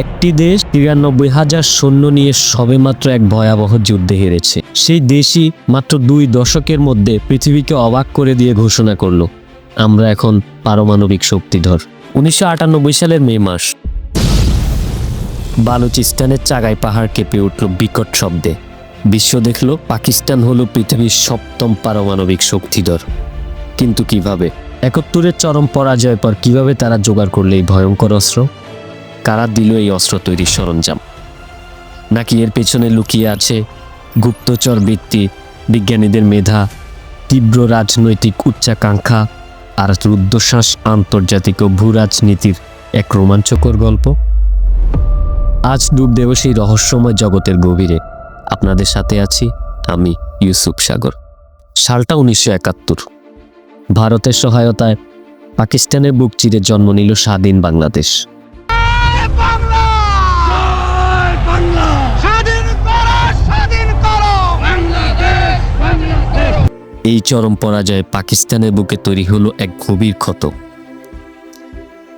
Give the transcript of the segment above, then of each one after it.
একটি দেশ তিরানব্বই হাজার সৈন্য নিয়ে সবেমাত্র এক ভয়াবহ যুদ্ধে হেরেছে। সেই দেশই মাত্র দুই দশকের মধ্যে পৃথিবীকে অবাক করে দিয়ে ঘোষণা করল, আমরা এখন পারমাণবিক শক্তিধর। উনিশশো আটানব্বই সালের মে মাস, বালুচিস্তানের চাগাই পাহাড় কেঁপে উঠল বিকট শব্দে। বিশ্ব দেখল পাকিস্তান হলো পৃথিবীর সপ্তম পারমাণবিক শক্তিধর। কিন্তু কীভাবে? একত্তরের চরম পরাজয় পর কীভাবে তারা জোগাড় করলে এই ভয়ঙ্কর অস্ত্র? কারা দিল এই অস্ত্র তৈরির সরঞ্জাম? নাকি এর পেছনে লুকিয়ে আছে গুপ্তচর বৃত্তি, বিজ্ঞানীদের মেধা, তীব্র রাজনৈতিক উচ্চাকাঙ্ক্ষা আর রুদ্ধশ্বাস আন্তর্জাতিক ও ভূরাজনীতির এক রোমাঞ্চকর গল্প? আজ ডুব দেব সেই রহস্যময় জগতের গভীরে। আপনাদের সাথে আছি আমি ইউসুফ সাগর। সালটা উনিশশো একাত্তর। ভারতের সহায়তায় পাকিস্তানের বুক চিরে জন্ম নিল স্বাধীন বাংলাদেশ। এই চরম পরাজয়ে পাকিস্তানের বুকে তৈরি হলো এক গভীর ক্ষত।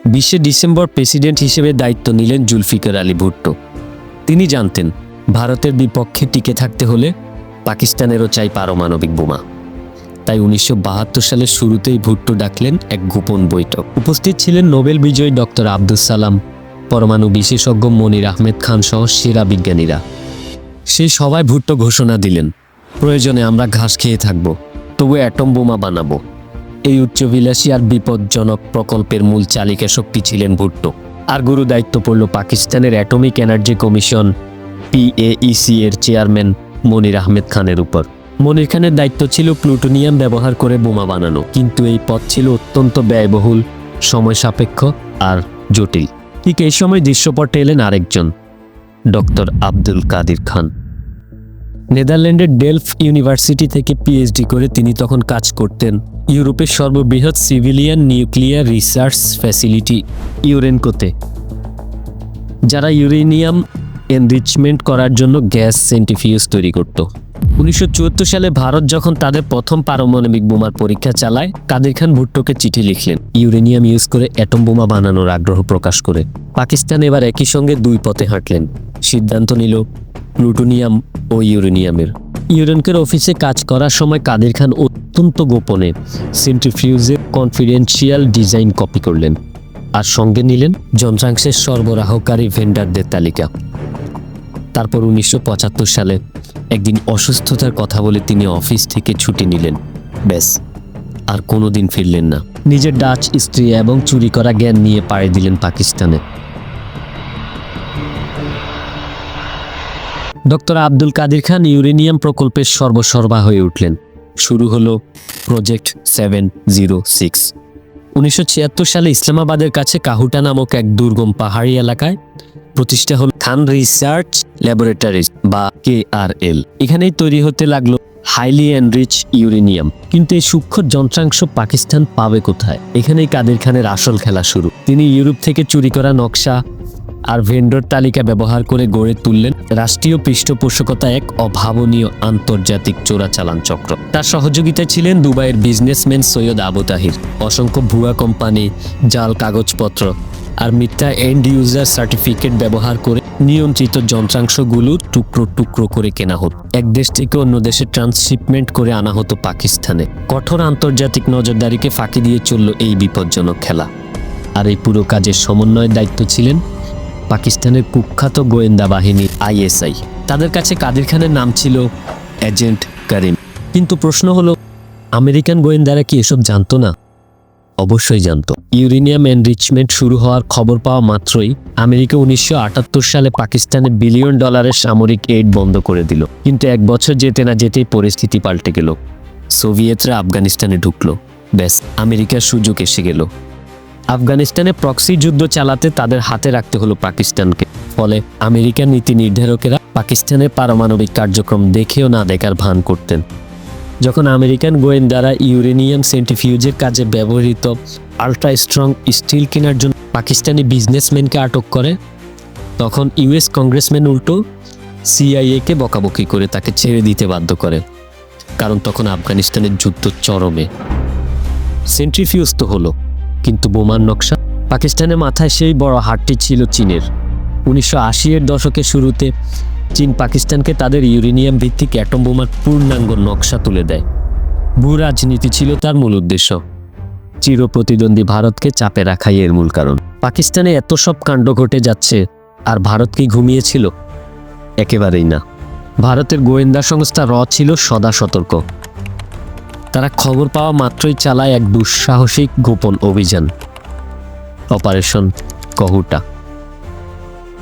বিশে ডিসেম্বর প্রেসিডেন্ট হিসেবে দায়িত্ব নিলেন জুলফিকার আলী ভুট্টো। তিনি জানতেন, ভারতের বিপক্ষে টিকে থাকতে হলে পাকিস্তানেরও চাই পারমাণবিক বোমা। তাই উনিশশো বাহাত্তর সালের শুরুতেই ভুট্টো ডাকলেন এক গোপন বৈঠক। উপস্থিত ছিলেন নোবেল বিজয়ী ডক্টর আব্দুল সালাম, পরমাণু বিশেষজ্ঞ মনির আহমেদ খান সহ সেরা বিজ্ঞানীরা। সেই সবাই ভুট্টো ঘোষণা দিলেন, প্রয়োজনে আমরা ঘাস খেয়ে থাকব। তবু অ্যাটম বোমা বানাবো। এই উচ্চবিলাসী আর বিপজ্জনক প্রকল্পের মূল চালিকা শক্তি ছিলেন ভুট্টো। আর গুরু দায়িত্ব পড়ল পাকিস্তানের অ্যাটমিক এনার্জি কমিশন পিএইসি এর চেয়ারম্যান মনির আহমেদ খানের উপর। মনির খানের দায়িত্ব ছিল প্লুটোনিয়াম ব্যবহার করে বোমা বানানো, কিন্তু এই পথ ছিল অত্যন্ত ব্যয়বহুল, সময় সাপেক্ষ আর জটিল। ঠিক এই সময় দৃশ্যপটে এলেন আরেকজন, ডক্টর আব্দুল কাদির খান। নেদারল্যান্ডের ডেলফ ইউনিভার্সিটি থেকে পিএইচডি করে তিনি তখন কাজ করতেন। ইউরোপের সর্ববৃহৎ সিভিলিয়ান নিউক্লিয়ার রিসার্চ ফ্যাসিলিটি ইউরেনকোতে। যারা ইউরেনিয়াম এনরিচমেন্ট করার জন্য গ্যাস সেন্টিফিউজ তৈরি করত। উনিশশো চুয়াত্তর সালে ভারত যখন তাদের প্রথম পারমাণবিক বোমার পরীক্ষা চালায়, কাদের খান ভুট্টোকে চিঠি লিখলেন। ইউরেনিয়াম ইউজ করে অ্যাটম বোমা বানানোর আগ্রহ প্রকাশ করে। পাকিস্তান এবার একই সঙ্গে দুই পথে হাঁটলেন। সিদ্ধান্ত নিল প্লুটোনিয়াম ও ইউরেনিয়ামের। ইউরেনকের অফিসে কাজ করার সময় কাদের খান অত্যন্ত গোপনে সেন্ট্রিফিউজের কনফিডেন্সিয়াল ডিজাইন কপি করলেন। আর সঙ্গে নিলেন যন্ত্রাংশের সরবরাহকারী ভেন্ডারদের তালিকা। তারপর উনিশশো পঁচাত্তর সালে একদিন অসুস্থতার কথা বলে তিনি অফিস থেকে ছুটি নিলেন। ব্যাস, আর কোনোদিন ফিরলেন না। নিজের ডাচ স্ত্রী এবং চুরি করা জ্ঞান নিয়ে পাড়ি দিলেন পাকিস্তানে। ডক্টর আব্দুল কাদির খান ইউরেনিয়াম প্রকল্পের সর্বসর্বা হয়ে উঠলেন। শুরু হলো প্রজেক্ট সেভেন জিরো সিক্স। উনিশশো ছিয়াত্তর সালে ইসলামাবাদের কাছে কাহুটা নামক এক দুর্গম পাহাড়ি এলাকায় প্রতিষ্ঠা হল। খান রিসার্চ ল্যাবরেটরিজ বা কে আর এল এখানেই তৈরি হতে লাগল হাইলি এনরিচ ইউরেনিয়াম। কিন্তু এই সূক্ষ্ম যন্ত্রাংশ পাকিস্তান পাবে কোথায়? এখানেই কাদের খানের আসল খেলা শুরু। তিনি ইউরোপ থেকে চুরি করা নকশা আর ভেন্ডর তালিকা ব্যবহার করে গড়ে তুললেন রাষ্ট্রীয় পৃষ্ঠপোষকতা এক অভাবনীয় আন্তর্জাতিক চোরাচালান চক্র। তার সহযোগিতায় ছিলেন দুবাইয়ের বিজনেসম্যান সৈয়দ আবু তাহির। অসংখ্য ভুয়া কোম্পানি, জাল, কাগজপত্র আর মিথ্যা এন্ড ইউজার সার্টিফিকেট ব্যবহার করে নিয়ন্ত্রিত যন্ত্রাংশগুলো টুকরো টুকরো করে কেনা হতো। এক দেশ থেকে অন্য দেশে ট্রান্সশিপমেন্ট করে আনা হতো পাকিস্তানে। কঠোর আন্তর্জাতিক নজরদারিকে ফাঁকি দিয়ে চলল এই বিপজ্জনক খেলা। আর এই পুরো কাজের সমন্বয়ের দায়িত্ব ছিলেন পাকিস্তানের কুখ্যাত গোয়েন্দা বাহিনী আইএসআই। তাদের কাছে কাদের খানের নাম ছিল এজেন্ট করিম। কিন্তু প্রশ্ন হলো, আমেরিকান গোয়েন্দারা কি এসব জানতো না? অবশ্যই জানত। ইউরেনিয়াম এনরিচমেন্ট শুরু হওয়ার খবর পাওয়া মাত্রই আমেরিকা উনিশশো আটাত্তর সালে পাকিস্তানে বিলিয়ন ডলারের সামরিক এইড বন্ধ করে দিল। কিন্তু এক বছর যেতে না যেতেই পরিস্থিতি পাল্টে গেল। সোভিয়েতরা আফগানিস্তানে ঢুকলো। ব্যাস, আমেরিকার সুযোগ এসে গেল। আফগানিস্তানে প্রক্সি যুদ্ধ চালাতে তাদের হাতে রাখতে হলো পাকিস্তানকে। ফলে আমেরিকার নীতি নির্ধারকেরা পাকিস্তানের পারমাণবিক কার্যক্রম দেখেও না দেখার ভান করতেন। যখন আমেরিকান গোয়েন্দারা ইউরেনিয়াম সেন্টিফিউজের কাজে ব্যবহৃত আলট্রা স্ট্রং স্টিল কেনার জন্য পাকিস্তানি বিজনেসম্যানকে আটক করে, তখন ইউএস কংগ্রেসম্যান উল্টো সিআইএকে বকাবকি করে তাকে ছেড়ে দিতে বাধ্য করে, কারণ তখন আফগানিস্তানের যুদ্ধ চরমে। সেন্ট্রিফিউজ তো হলো, কিন্তু বোমার নকশা পাকিস্তানের মাথায় সেই বড় হাটটি ছিল চীনের। উনিশশো এর দশকের শুরুতে চীন পাকিস্তানকে তাদের ইউরেনিয়াম ভিত্তিক অ্যাটম বোমার পূর্ণাঙ্গ নকশা তুলে দেয়। ভূ রাজনীতি ছিল তার মূল উদ্দেশ্য। চির প্রতিদ্বন্দ্বী ভারতকে চাপে রাখাই এর মূল কারণ। পাকিস্তানে এত সব কাণ্ড ঘটে যাচ্ছে, আর ভারত কি ঘুমিয়েছিল? একেবারেই না। ভারতের গোয়েন্দা সংস্থা র ছিল সদা সতর্ক। তারা খবর পাওয়া মাত্রই চালায় এক দুঃসাহসিক গোপন অভিযান। অপারেশন কহুটা।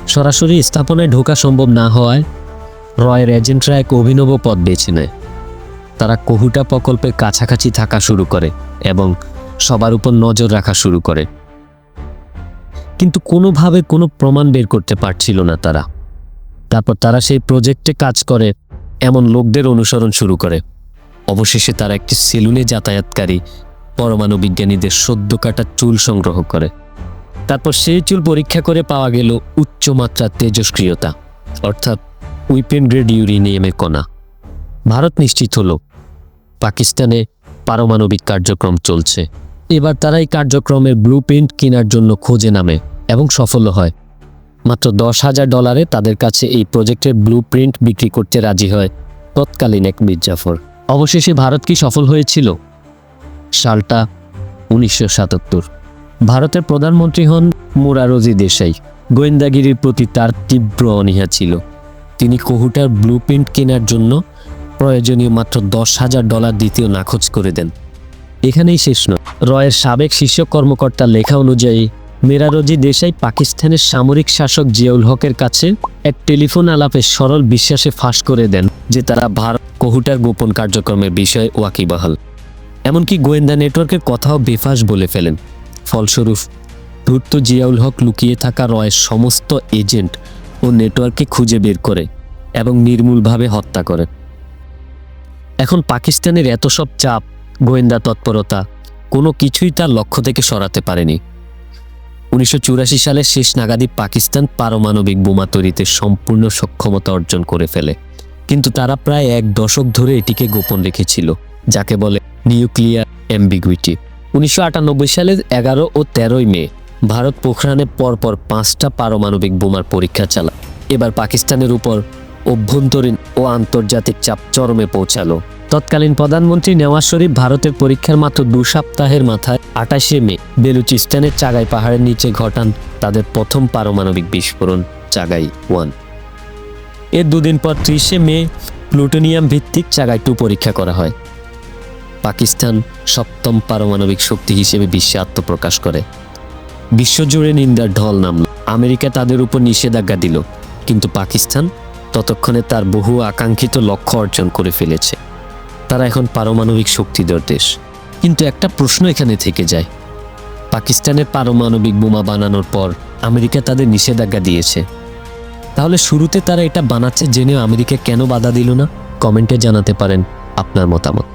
সরাসরি স্থাপনায় ঢোকা সম্ভব না হওয়ায় রয়ের এজেন্টরা এক অভিনব পথ বেছে নেয়। তারা কহুটা প্রকল্পের কাছাকাছি থাকা শুরু করে এবং সবার উপর নজর রাখা শুরু করে। কিন্তু কোনোভাবে কোনো প্রমাণ বের করতে পারছিল না তারা। তারপর তারা সেই প্রজেক্টে কাজ করে, এমন লোকদের অনুসরণ শুরু করে। অবশেষে তারা একটি সেলুনে যাতায়াতকারী, পরমাণু বিজ্ঞানীদের সদ্য কাটা চুল সংগ্রহ করে। তারপর সেই চুল পরীক্ষা করে পাওয়া গেল উচ্চমাত্রার তেজস্ক্রিয়তা। অর্থাৎ উইপেন গ্রেড ইউরেনিয়ামের কণা। ভারত নিশ্চিত হল, পাকিস্তানে পারমাণবিক কার্যক্রম চলছে। এবার তারা এই কার্যক্রমের ব্লু প্রিন্ট কেনার জন্য খোঁজে নামে এবং সফল হয়। মাত্র দশ হাজার ডলারে তাদের কাছে এই প্রজেক্টের ব্লু প্রিন্ট বিক্রি করতে রাজি হয় তৎকালীন এক মির্জাফর। অবশেষে ভারত কি সফল হয়েছিল? সালটা উনিশশো সাতাত্তর। ভারতের প্রধানমন্ত্রী হন মুরারজি দেশাই। গোয়েন্দাগিরির প্রতি তার তীব্র অনীহা ছিল। তিনি কহুটার ব্লু প্রিন্ট কেনার জন্য প্রয়োজনীয় মাত্র দশ হাজার ডলার দ্বিতীয় নাকচ করে দেন। এখানেই শেষ নয়। রয়ের সাবেক শীর্ষ কর্মকর্তার লেখা অনুযায়ী, মেরারজি দেশাই পাকিস্তানের সামরিক শাসক জিয়াউল হকের কাছে এক টেলিফোন আলাপে সরল বিশ্বাসে ফাঁস করে দেন যে তারা ভারত কহুটার গোপন কার্যক্রমের বিষয়ে ওয়াকিবাহাল। এমনকি গোয়েন্দা নেটওয়ার্কের কথাও বেফাস বলে ফেলেন। ফলস্বরূপ, ধূর্ত জিয়াউল হক লুকিয়ে থাকা রয়ের সমস্ত এজেন্ট ও নেটওয়ার্ককে খুঁজে বের করে এবং নির্মূলভাবে হত্যা করে। এখন পাকিস্তানের এত সব চাপ, গোয়েন্দা তৎপরতা, কোনো কিছুই তার লক্ষ্য থেকে সরাতে পারেনি। উনিশশো চুরাশি সালের শেষ নাগাদই পাকিস্তান পারমাণবিক বোমা তৈরিতে সম্পূর্ণ সক্ষমতা অর্জন করে ফেলে। কিন্তু তারা প্রায় এক দশক ধরে এটিকে গোপন রেখেছিল, যাকে বলে নিউক্লিয়ার অ্যাম্বিগুইটি। উনিশশো আটানব্বই সালের এগারো ও তেরোই মে, ভারত পোখরানে পরপর পাঁচটা পারমাণবিক বোমার পরীক্ষা চালায়। এবার পাকিস্তানের উপর অভ্যন্তরীণ ও আন্তর্জাতিক চাপ চরমে পৌঁছালো। তৎকালীন প্রধানমন্ত্রী নেওয়াজ শরীফ ভারতের পরীক্ষার মাত্র দু সপ্তাহের মাথায় আঠাশে মে বেলুচিস্তানের চাগাই পাহাড়ের নিচে ঘটান তাদের প্রথম পারমাণবিক বিস্ফোরণ, চাগাই ওয়ান। এর দুদিন পর ত্রিশে মে প্লুটোনিয়াম ভিত্তিক চাগাই টু পরীক্ষা করা হয়। পাকিস্তান সপ্তম পারমাণবিক শক্তি হিসেবে বিশ্বে আত্মপ্রকাশ করে। বিশ্বজুড়ে নিন্দার ঢল নামল। আমেরিকা তাদের উপর নিষেধাজ্ঞা দিল, কিন্তু পাকিস্তান ততক্ষণে তার বহু আকাঙ্ক্ষিত লক্ষ্য অর্জন করে ফেলেছে। তারা এখন পারমাণবিক শক্তিধর দেশ। কিন্তু একটা প্রশ্ন এখানে থেকে যায়। পাকিস্তানের পারমাণবিক বোমা বানানোর পর আমেরিকা তাদের নিষেধাজ্ঞা দিয়েছে। তাহলে শুরুতে তারা এটা বানাচ্ছে জেনেও আমেরিকা কেন বাধা দিল না? কমেন্টে জানাতে পারেন আপনার মতামত।